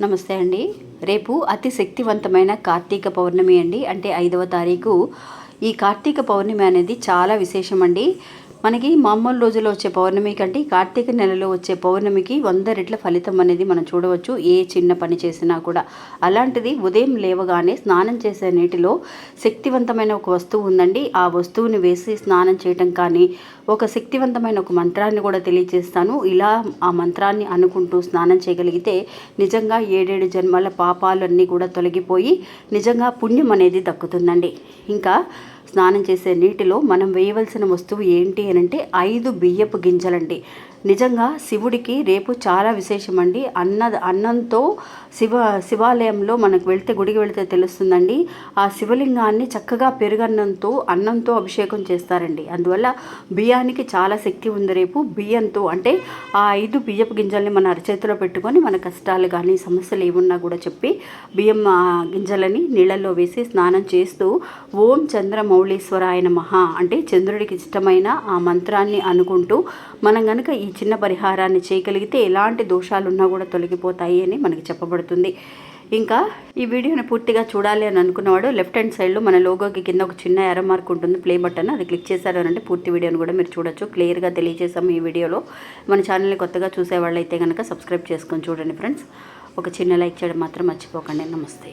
నమస్తే అండి. రేపు అతి శక్తివంతమైన కార్తీక పౌర్ణమి అండి. అంటే ఐదవ తారీఖు. ఈ కార్తీక పౌర్ణమి అనేది చాలా విశేషం అండి మనకి మామూలు రోజుల్లో వచ్చే పౌర్ణమి కంటే కార్తీక నెలలో వచ్చే పౌర్ణమికి వంద రెట్ల ఫలితం అనేది మనం చూడవచ్చు. ఏ చిన్న పని చేసినా కూడా. అలాంటిది ఉదయం లేవగానే స్నానం చేసే నీటిలో శక్తివంతమైన ఒక వస్తువు ఉందండి. ఆ వస్తువుని వేసి స్నానం చేయటం కానీ ఒక శక్తివంతమైన ఒక మంత్రాన్ని కూడా తెలియజేస్తాను. ఇలా ఆ మంత్రాన్ని అనుకుంటూ స్నానం చేయగలిగితే నిజంగా ఏడేడు జన్మల పాపాలన్నీ కూడా తొలగిపోయి నిజంగా పుణ్యం అనేది దక్కుతుందండి. ఇంకా స్నానం చేసే నీటిలో మనం వేయవలసిన వస్తువు ఏంటి అని అంటే ఐదు బియ్యపు గింజలండి. నిజంగా శివుడికి రేపు చాలా విశేషం అండి అన్న అన్నంతో శివ శివాలయంలో మనకు వెళ్తే గుడికి వెళితే తెలుస్తుందండి. ఆ శివలింగాన్ని చక్కగా పెరుగన్నంతో అన్నంతో అభిషేకం చేస్తారండి. అందువల్ల బియ్యానికి చాలా శక్తి ఉంది రేపు. బియ్యంతో అంటే ఆ ఐదు బియ్యపు గింజల్ని మన అరచేతిలో పెట్టుకొని మన కష్టాలు కానీ సమస్యలు ఏమున్నా కూడా చెప్పి బియ్యం ఆ గింజలని నీళ్ళల్లో వేసి స్నానం చేస్తూ ఓం చంద్రమౌళీశ్వరాయన మహా అంటే చంద్రుడికి ఇష్టమైన ఆ మంత్రాన్ని అనుకుంటూ మనం కనుక ఈ చిన్న పరిహారాన్ని చేయగలిగితే ఎలాంటి దోషాలు ఉన్నా కూడా తొలగిపోతాయి అని మనకి చెప్పబడుతుంది. ఇంకా ఈ వీడియోని పూర్తిగా చూడాలి అని అనుకున్నవాడు లెఫ్ట్ హ్యాండ్ సైడ్లో మన లోగోకి కింద ఒక చిన్న ఎర మార్క్ ఉంటుంది ప్లే బటన్. అది క్లిక్ చేశారు అని అంటే పూర్తి వీడియోని కూడా మీరు చూడొచ్చు. క్లియర్గా తెలియజేసాము ఈ వీడియోలో. మన ఛానల్ని కొత్తగా చూసే వాళ్ళైతే కనుక సబ్స్క్రైబ్ చేసుకొని చూడండి ఫ్రెండ్స్. ఒక చిన్న లైక్ చేయడం మాత్రం మర్చిపోకండి. నమస్తే.